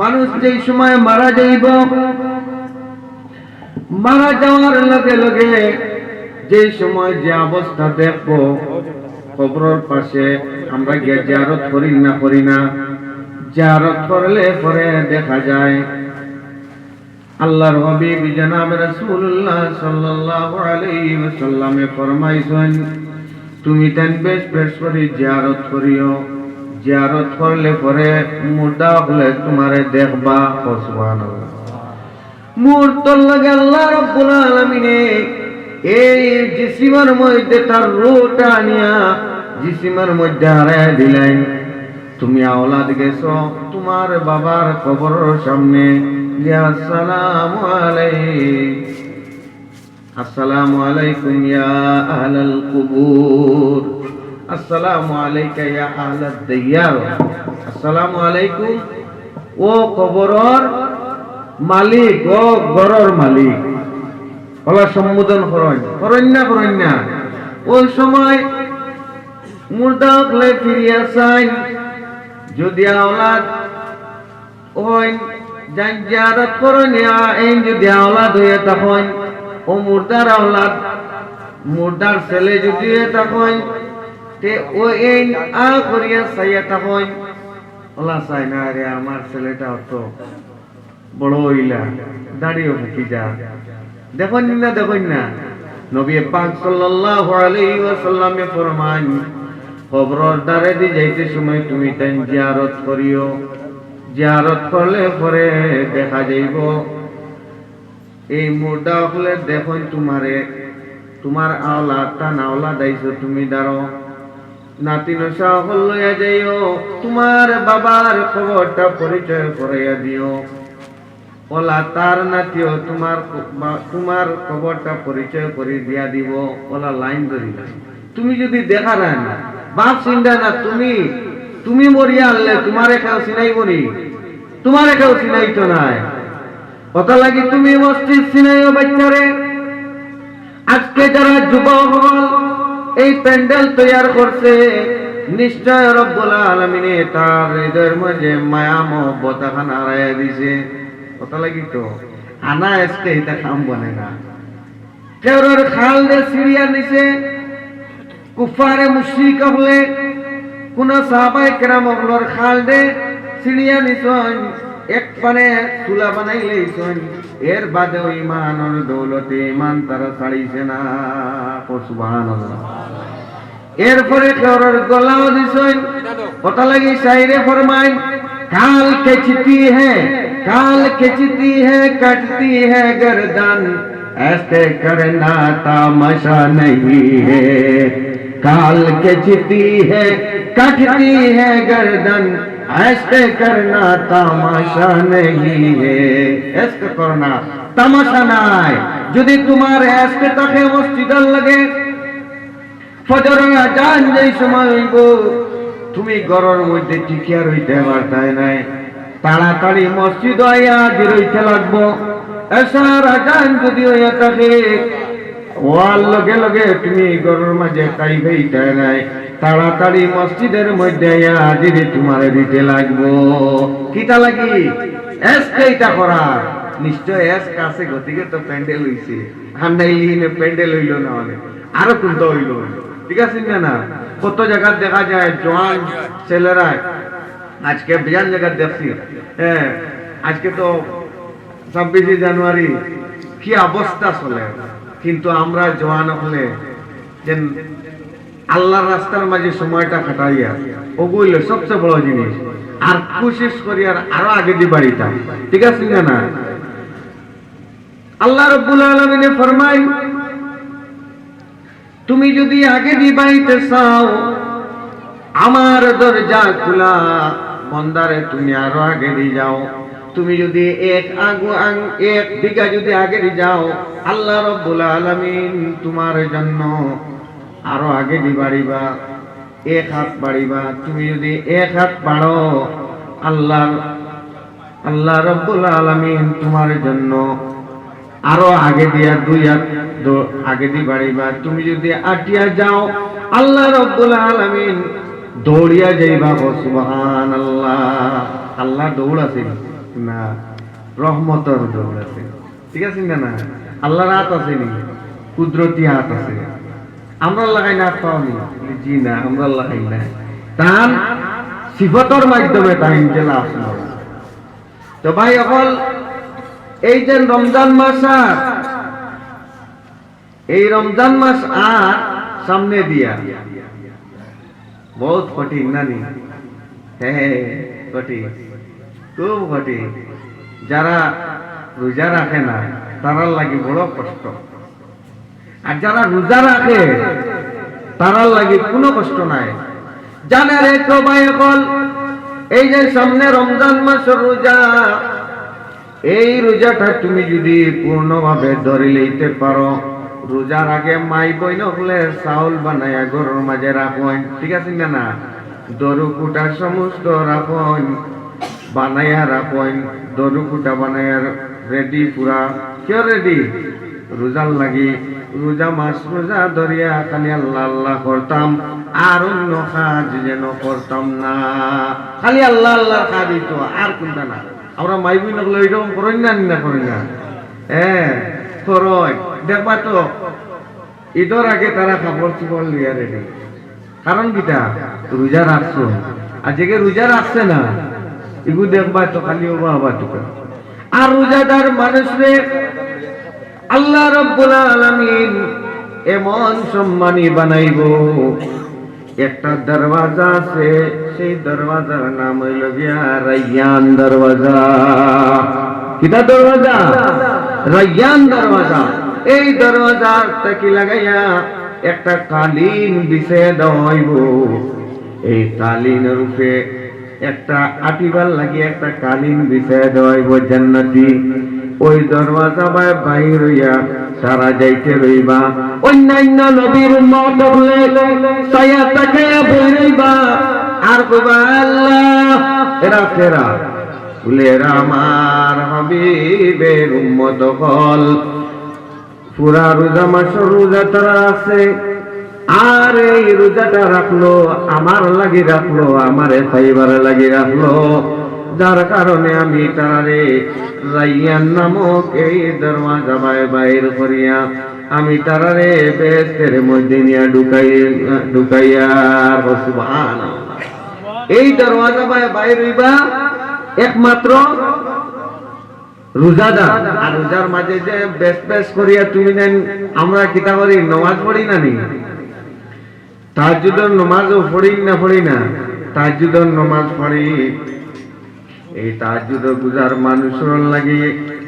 মানুষ যেই সময় মারা যাইব, মারা যাওয়ার লগে লগে যে সময় যে অবস্থা দেখব, কবরের পাশে আমরা গিয়ে জিয়ারত করি না করি না, জিয়ারত করলে পরে দেখা যায়, আল্লাহর হাবিব জনাব রাসূলুল্লাহ সাল্লাল্লাহু আলাইহি ওয়াসাল্লামে ফরমাইছেন, তুমি তেন বেশ বেশ করে জিয়ারত করিও। জিয়ারত করলে পরে মুর্দা হলে তোমারে দেখবা, ও সুবহানাল্লাহ। মুহূর্তর লাগে আল্লাহ রব্বুল আলামিনে এই জিসিমের মধ্যে তার রোটা জিসিমের মধ্যে দিলেন। তুমি আওলাদ গেছো, তোমার বাবার সামনে। ইয়া আসসালামু আলাইক। আসসালামু আলাইকুম ইয়া আহলাল কুবুর। আসসালামু আলাইকা ইয়া আহলাদ দিয়ার। আসসালামু আলাইকুম। ও কবরর মালিক, ও গরর মালিক। বলা সম্বোধন করন। করন না করন না। ওই সময় মুর্দা হলে ফিরিয়া চাই। যদি আওলাদ ওই যান জিয়ারত করন এই যদি আওলাদ হইয়া তখন, ও মুর্দার আওলাদ, মুর্দার ছেলে যদি তখন তে ও এই আ করিয়া চাইয়া তখন ওলা চাই না রে, আমার ছেলেটা তো বড় হইলা, দাঁড়িয়ে থাকি যা। দেখুন না দেখুন না। নবী পাক সাল্লাল্লাহু আলাইহি ওয়াসাল্লামে ফরমান কবরের দ্বারে দি যাইতে সময় তুমি তাই জিয়ারত করিও। জিয়ারত করলে পরে দেখা যাইব। এই মুর্দা হলে দেখুন তোমারে, তোমার আওলা তা নাওলা দাইছো তুমি দাঁড়ো নাতি নশা লইয়া যাইও, তোমার বাবার খবরটা পরিচয় করাইয়া দিও। ওলা তার নাতিও তোমার তোমার খবরটা পরিচয় করে দিয়া দিব। ওলা লাইন ধরিলা তুমি যদি দেখা না বাপ চিন্তা না, তুমি তুমি মরিয়া আনলে তোমার এখাও চিনাই মরি তোমার এখাও চিনাই তো নাই। কথা লাগি তুমি মসজিদ চিনাইও বাচ্চারে। আজকে যারা যুবক হল এই প্যান্ডেল তৈয়ার করছে। নিশ্চয় রব্বুল আলমিনে তার হৃদয়ের মাঝে মায়া, মহব্বত এখন হারাইয়া দিছে কথা লাগি তো? আনা আজকে এটা কাম বনে না। কেউর খাল দে সিরিয়া নিছে কুফারে মুশরিক হলে, কোন সাহাবাই কেরাম খাল দে সিরিয়া নিছন এক পানে চুলা বানাই লইছন এর বাদে ইমানর দৌলতে ইমান তারা ছাড়িছে না সুবহানাল্লাহ এরপরে কেউর গলাও দিছন কথা লাগি সাইরে ফরমাইন काल खिंचती है काल खिंचती है कटती है गर्दन ऐसे करना तामशा नहीं है काल खिंचती है कटती है गर्दन ऐसे करना तामाशा नहीं है ऐसे करना তামাশা নাই যদি তোমার আজকে তাকে মসজিদার লাগে ফজর আজান যেই সময় হইব তুমি ঘরের মধ্যে টিকিয়া রইতে পারতাই নাই তাড়াতাড়ি মসজিদ আইয়া রইতে লাগবো এসার আজান যদি হইয়া থাকে ওয়ার লগে লগে তুমি ঘরের মাঝে কাই হইতে নাই তাড়াতাড়ি মসজিদের মধ্যে হাজিরি তোমারে দিতে লাগবো। কিটা লাগি? এস কেইটা করার? নিশ্চয় এস কাছে, গতিকে তো প্যান্ডেল হইছে। হান্ডাইলি প্যান্ডেল হইল না অনেক আরও কোনটা হইল। ঠিক আছে না কত জায়গা দেখা যায়, জোয়ান, ছেলেরা। আজকে বিয়ান জায়গা দেখছি। হ্যাঁ আজকে তো ছাব্বিশে জানুয়ারি। কি অবস্থা চলে। কিন্তু আমরা জোয়ান হলে যেন আল্লাহর রাস্তার মাঝে সময়টা কাটাইয়া ওগুলো সবচেয়ে বড় জিনিস, আর কোশিস করি আর আরও আগে দি বাড়িটা। ঠিক আছে না না? আল্লাহ রব্বুল আলমিনে ফরমাই তুমি যদি আগে দিবাইতে চাও, আমার দরজা খোলা, বন্দারে তুমি আরও আগে দিয়ে যাও। তুমি যদি এক আগু আং- এক বিঘা যদি আগে দিয়ে যাও, আল্লাহ রব্বুল আলামিন তোমার জন্য আরও আগে দি বাড়িবা, এক হাত বাড়িবা। তুমি যদি এক হাত বাড়ো আল্লাহ আল্লাহ রব্বুল আলামিন তোমার জন্য আরও আগে দিয়া দুই হাত আগে দি বাড়িবা। তুমি যদি আটিয়া যাও, আল্লাহ রব্বুল আলামিন দৌড়িয়া যাইবা গো, সুবহানাল্লাহ। আল্লাহ দৌড় আছে না, রহমতর দৌড় আছে। ঠিক আছে না না? আল্লাহর হাত আছে নি? কুদরতি হাত আছে। আমরা লাগাই না জি না, আমরা লাগাই না। তার সিফতর মাধ্যমে আসলো। তো ভাই, অকল এই যে রমজান মাস আর, এই রমজান মাস আর সামনে দিয়া। বহুত কঠিন নানি হ্যাঁ কঠিন। খুব কঠিন। যারা রোজা রাখে না, তারার লাগি বড় কষ্ট। যারা রোজা রাখে, তারার লাগে কোনো কষ্ট নাই। জানে রে অকল এই যে সামনে রমজান মাস রোজা, এই রোজাটা তুমি যদি পূর্ণভাবে ধরে লইতে পারো, রোজার আগে মাই বই নকলে চাউল বানাইয়া গরুর মাঝে রাখুন ঠিক আছে না না? দরু কুটা সমস্ত রাখুন বানাইয়া রাখুন দরু কুটা বানাইয়া রেডি পুরা। কিয় রেডি? রোজার লাগি রোজা মাস, রোজা ধরিয়া খালি আল্লাহ আল্লাহ করতাম। আর অন্য কাজ যেন করতাম না। খালি আল্লাহ আল্লাহ কাজ দিত আর কোনটা না। আমরা মাইবি নকলে ওইরকম করেন না না করেন না। হ্যাঁ করয় দেখবা তো ঈদের আগে তারা কাপড় চোপড় লিয়া রেডি কারণ কিটা? রোজা রাখছো। আর যে রোজা রাখছে না, এগু দেখবা তো খালি ওবা হবা তোকে আর রোজাদার মানুষরে আল্লাহ রব্বুল আলামিন এমন সম্মানী বানাইব। একটা দরওয়াজা আছে, সেই দরওয়াজার নাম হইল গিয়া রাইয়ান দরওয়াজা। কিটা দরওয়াজা? রাইয়ান দরওয়াজা। এই দরওয়াজার তাকি লাগাইয়া একটা কালীন বিছে দেওয়াইব এই কালীনের রূপে একটা আটিবার লাগি একটা কালীন বিছে দেওয়াইব জান্নাতি। ওই দরওয়াজা বাই বাইর হইয়া সারা যাইতে রইবা অন্যান্য নবীর উম্মত হলে তাকায়া বই রইবা আর কইবা আল্লাহ, এরা ফেরা। বলে, এরা আমার হাবিবের উম্মত হল। পুরা রোজা মাসের রোজা তারা আছে। আর এই রোজাটা রাখল, আমার লাগি রাখল, আমারে খাইবার লাগি রাখল। যার কারণে আমি তারে রাইয়ান নামক এই দরওয়াজা বাই বাইর করিয়া আমি তারারে বেস্তের মধ্যে নিয়ে ঢুকাই, ঢুকাইয়া সুবহানাল্লাহ। এই দরওয়াজা বাই বাইর হইবা একমাত্র রোজাদার। আর রোজার মাঝে যে বেশ বেশ করিয়া তুমি নেন, আমরা কিতা করি, নমাজ পড়ি না নি? তাহাজুদের নমাজও পড়ি না পড়ি না তাহাজুদের নমাজ পড়ি। এই তাহাজুদের গুজার মানুষের লাগে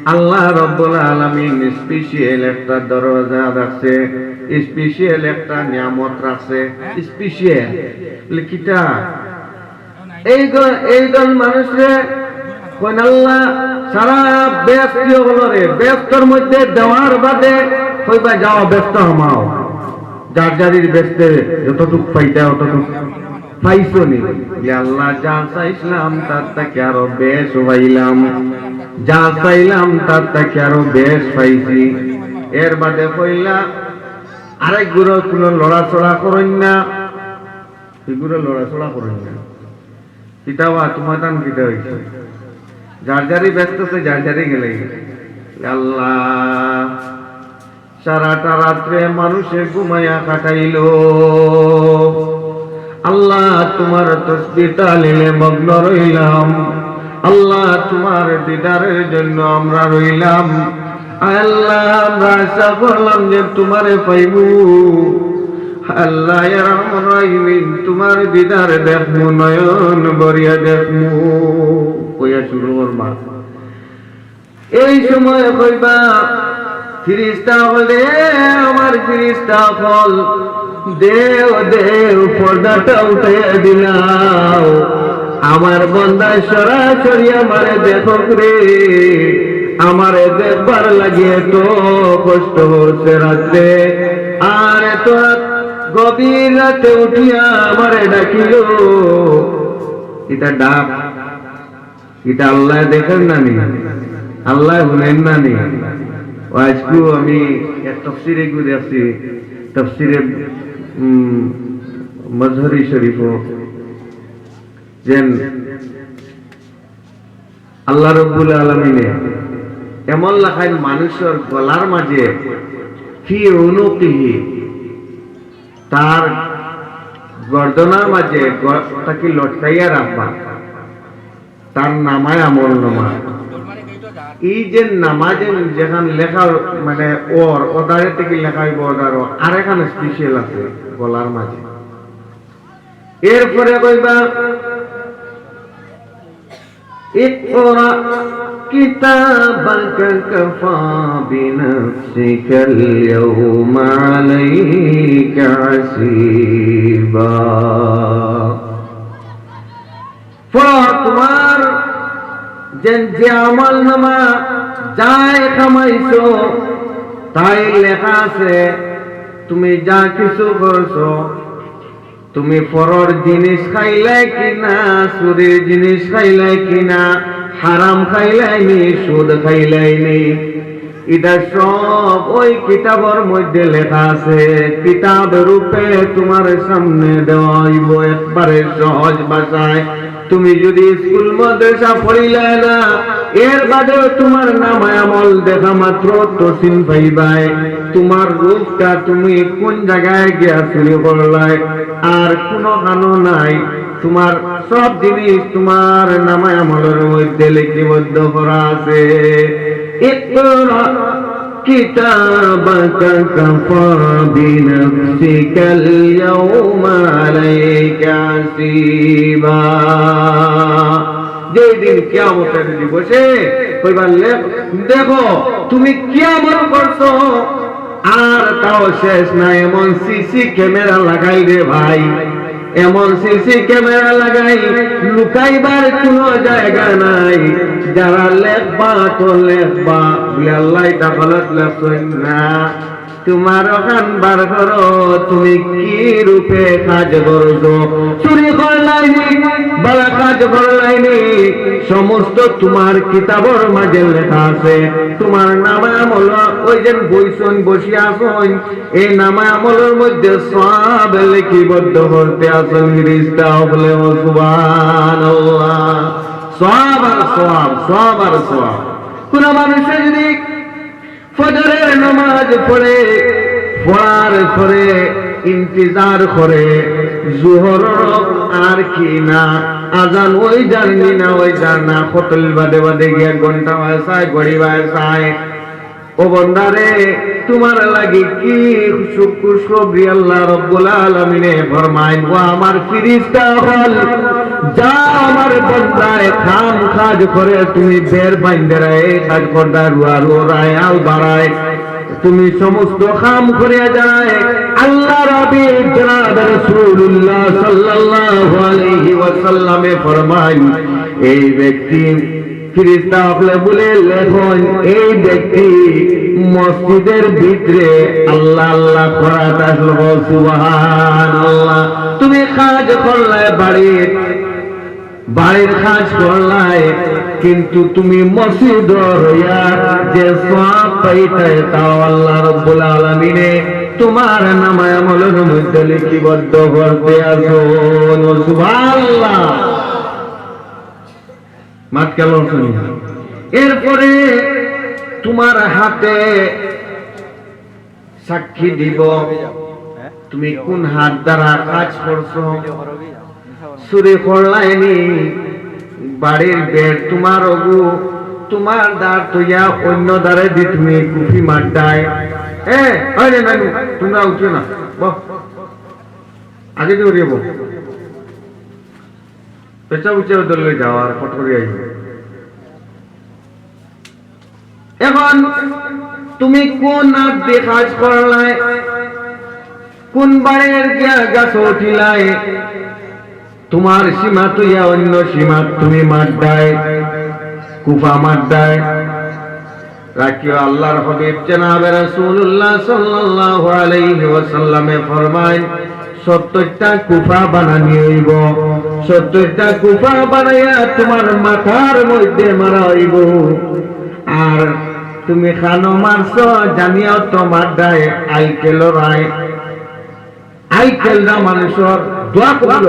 আল্লাহ রব্বুল আলামিন স্পেশাল একটা দরজা রাখছে স্পেশাল একটা নিয়ামত রাখছে স্পেশাল কিটা এই গ- এই দল মানুষরে কোন আল্লাহ, সারা ব্যস্ত হলো রে ব্যস্তর মধ্যে দেওয়ার বাদে কইবা যাও, ব্যস্ত হমাও। যার যারির ব্যস্তে যতটুক পাইতা অতটুক পাইছো নি আল্লাহ যা চাইছিলাম তার থেকে আরও বেশ পাইলাম। যা চাইলাম তার থেকে আরও বেশ পাইছি। এর বাদে কইলা আরেকগুলো কোনো লড়াচড়া করেন না। এগুলো লড়াচড়া করেন না? কিতাবা তোমার দান কিতা হয়েছে যার যারই ব্যস্ত আছে, যার যারই গেলে আল্লাহ সারাটা রাত্রে মানুষে ঘুমাইয়া কাটাইল। আল্লাহ তোমার তসবি তালিলে মগ্ন রইলাম। আল্লাহ তোমার দিদারের জন্য আমরা রইলাম। আল্লাহ, আমরা আশা করলাম যে তোমারে পাইবু। আল্লাহ তোমার দিদার দেখমু, নয়ন বরিয়া দেখমু। কইয়া শুরু করবা এই সময় কইবা, ফিরিস্তা বলে আমার ফিরিস্তা ফল। দেও দেও পর্দাটা উঠে দিলাও। আমার বন্দা সরাসরি আমারে দেখো রে। আমারে দেখবার লাগিয়ে তো কষ্ট হচ্ছে রাত্রে আর এত গভীর রাতে উঠিয়া আমারে ডাকিল। এটা ডাক। এটা আল্লাহ দেখেন না নি? আল্লাহ শুনেন না নি? আজকেও আমি তফসিরে ঘুরে আসছি তফসিরে মজহরি শরীফ আল্লাহ রব্বুল আলমিনে এমন লেখায় মানুষের গলার মাঝে ফি অনুকিহি তার গর্দনার মাঝে তাকে লটকাইয়া রাখবা, তার নামায় আমল নামা। এই যে নামাজে যেখান লেখা মানে ওর ওদারে থেকে লেখা হইব ওদার আর এখানে স্পেশাল আছে গলার মাঝে এরপরে কইবা اقرأ كتابك كفى بنفسك اليوم عليك حسيبا যে আমল নামা তাই লেখা আছে, তুমি যা কিছু করছ, তুমি পরর জিনিস খাইলাই কিনা সুরের জিনিস খাইলাই কিনা, হারাম খাইলাই নি, সুদ খাইলাই নি। এটা সব ওই কিতাবের মধ্যে লেখা আছে। কিতাব রূপে তোমার সামনে দেওয়া একবারে সহজ ভাষায়। তুমি যদি স্কুল, মাদ্রাসা পড়িলে না, এর বাদেও তোমার নাম আমল দেখা মাত্র তসিন পাইবাই। তোমার রূপটা তুমি কোন জায়গায় গিয়া চুরি করলাই? আর কোনো কানো নাই। তোমার সব জিনিস তোমার নামায় আমলের মধ্যে লিপিবদ্ধ করা আছে। ইকরা كتابك كفى بنفسك اليوم عليك حسيبا যেই দিন কিয়ামতের দিবসে কইবার লেখ দেখো তুমি কিয়ামত করছো আর তাও শেষ না এমন সিসি ক্যামেরা লাগাই রে ভাই এমন সিসি ক্যামেরা লাগাই, লুকাইবার কোনো জায়গা নাই। যারা লেখবা তো লেখবা বলে আল্লাহ এটা না। তোমার ওখান বার করো, তুমি কি রূপে কাজ করছ? চুরি করলাইনি বলা কাজ করলাইনি সমস্ত তোমার কিতাবর মাঝে লেখা আছে। তোমার নামে ওই যে বইসন বসি আসন এই নামে মধ্যে সব লিখিবদ্ধ করতে আসন বলে, ও সুবহানাল্লাহ। সব আর সব সব আর সব। কোন মানুষে যদি ফজরের নামাজ পড়ে, পড়ার পরে ইন্তজার করে, জোহর আর কি না, আজান ওই জানি না, ওই জান হোটেল বাদে বাদে গিয়া ঘণ্টা বাসায় গড়ি বাসায়। ও বন্দারে তোমার লাগি কি শুক্র সবরি আল্লাহ রব্বুল আলামিনে ফরমাইন, ও আমার ফিরিস্তা হল। যা আমার বন্দায় খাম কাজ করে, তুমি বের বাইন্দে রায়, কাজ করদা রুয়া রোরায় আল বাড়ায়। তুমি সমস্ত খাম করিয়া যায়। আল্লাহ রবি জনাব রাসূলুল্লাহ সাল্লাল্লাহু আলাইহি ওয়াসাল্লামে ফরমাইন এই ব্যক্তি ফিরিস্তা হলে বলে লেখন, এই ব্যক্তি মসজিদের ভিতরে আল্লাহ আল্লাহ করাটা সুবহান আল্লাহ তুমি কাজ করলে বাড়ির বাড়ির কাজ করলাই কিন্তু তুমি মসজিদ হইয়া যে সব পাইতে তাও আল্লাহ রব্বুল আলামিনে, তোমার নামায় আমলের মধ্যে লিপিবদ্ধ করতে আসো সুবহানাল্লাহ। মাত কেন শুনি এরপরে তোমার হাতে সাক্ষী দিব। তুমি কোন হাত দ্বারা কাজ করছ? চুরি করলাইনি বাড়ির বেড তোমার অগু, তোমার দ্বার তুইয়া অন্য দ্বারে দি তুমি কুফি মাড্ডায়। এ, হয় রে নানু, তোমরা উঠিও না আগে দিয়ে উঠিয়ে বহ পেঁচা উঠে দলে যাও আর ফট করে আইব এখন তুমি কোন নাক দিয়ে কাজ করলাই কোন বাড়ির গিয়া গাছ উঠিলাই তোমার সীমা তুইয়া অন্য সীমা তুমি মাড্ডায়, কুফা মাড্ডায়। রাখিও আল্লাহর হবিব জনাবে রাসূলুল্লাহ সাল্লাল্লাহু আলাইহি ওয়াসাল্লামে ফরমায়, সত্তরটা কুফা বানানি হইব। সত্তরটা কুফা বানাইয়া তোমার মাথার মধ্যে মারা হইব। আর তুমি খানো মারছ জানিয়াও তোমার দায় আইকেল রায়। আইকেল না মানুষের দোয়া করল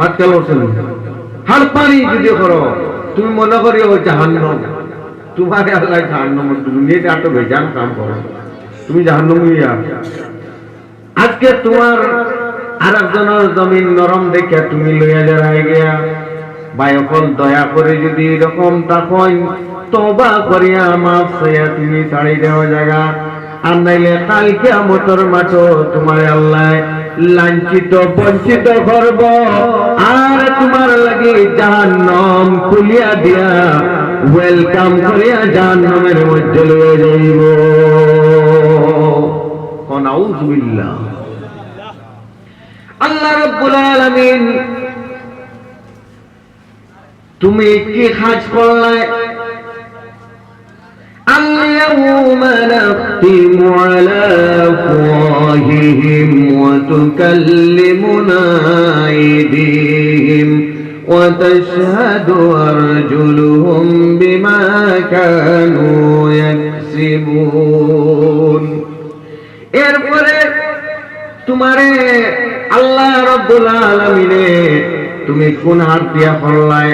মাত কেল হার পানি যদি করো, তুমি মনে করি ও জাহান্নম। তোমার আল্লাহ জাহান্নম দুনিয়াতে এত বেজান কাম করো। তুমি জাহান্নম আজকে তোমার আর একজনের জমিন নরম দেখে তুমি লইয়া যারাই গিয়া বায়কল দয়া করে যদি এরকম তখন তবা করিয়া মাফ সইয়া তুমি ছাড়ি দেওয়া জায়গা। আর নাইলে কালকে আমতর মাঠ তোমার আল্লাহ লাঞ্ছিত বঞ্চিত করব। আর তোমার লাগি জাহান্নম খুলিয়া দিয়া ওয়েলকাম করিয়া জাহান্নমের মধ্যে লইয়া যাইব। নাউজুবিল্লাহ আল্লাহ রাব্বুল আলামিন তুমি কি কাজ করলে? نختم على أفواههم وتكلمنا أيديهم وتشهد أرجلهم بما كانوا يكسبون এরপরে তোমারে আল্লাহ রব্বুল আলামিনে তুমি কোন হাত দিয়া ফল্লায়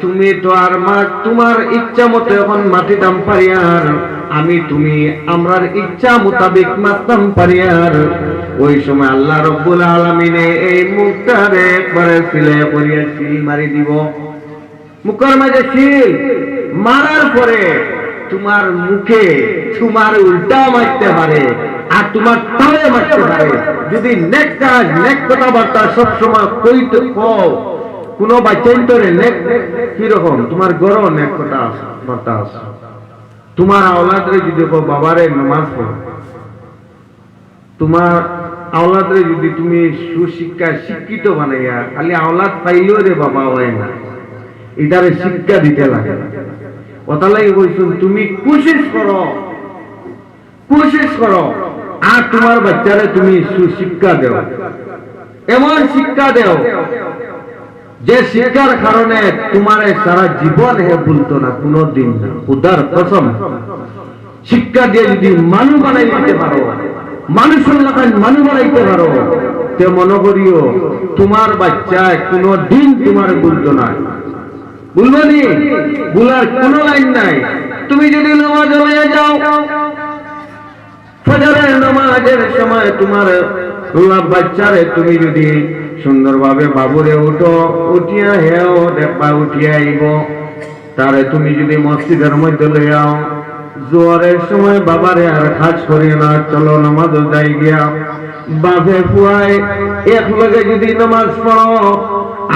তুমি তো আর মা, তোমার ইচ্ছা মতো এখন মাটি দাম পারিয়ার। আমি তুমি, আমরার ইচ্ছা মোতাবেক মারতাম পারিয়ার। ওই সময় আল্লাহ রব্বুল আলামিনে এই মুখটারে একবারে সিলে করিয়া সিল মারি দিব। মুখের মাঝে শিল মারার পরে তোমার মুখে তোমার উল্টা মারতে পারে আর তোমার তলে মারতে পারে। যদি নেক কাজ, নেক কথাবার্তা সবসময় কইতে কও কোনো বাচ্চান্তরে নেক কীরকম? তোমার গরম নেক কথা বার্তা আছে। তোমার আওলাদরে যদি বাবারে নামাজ পড়ো, তোমার আওলাদরে যদি তুমি সুশিক্ষা শিক্ষিত বানাইয়া, খালি আওলাদ পাইলেও রে বাবা হয় না, এটারে শিক্ষা দিতে লাগে। কথা লাগে কইছুন তুমি কোশিশ করো কোশিশ করো, আর তোমার বাচ্চারে তুমি সুশিক্ষা দেও। এমন শিক্ষা দেও যে শিক্ষার কারণে তোমার সারা জীবন হে ভুলতো না কোনো দিন না। উদার কসম। শিক্ষা দিয়ে যদি মানুষ বানাই দিতে পারো, মানুষের লাগান মানুষ বানাইতে পারো, তে মনে করিও তোমার বাচ্চায় কোনো দিন তোমার ভুলতো না। বলব নি? বুলার কোন লাইন নাই। তুমি যদি নামাজ হয়ে যাও, ফজরের নামাজের সময় তোমার বাচ্চারে তুমি যদি সুন্দরভাবে বাবুরে উঠো, উঠিয়া হেও দেখবা উঠিয়া আইব। তারে তুমি যদি মসজিদের মধ্যে লইয়াও, জোয়ারের সময় বাবারে আর কাজ করিও না, চলো নামাজ যাই গিয়া। বাপে পুয়ায় এক লগে যদি নামাজ পড়ো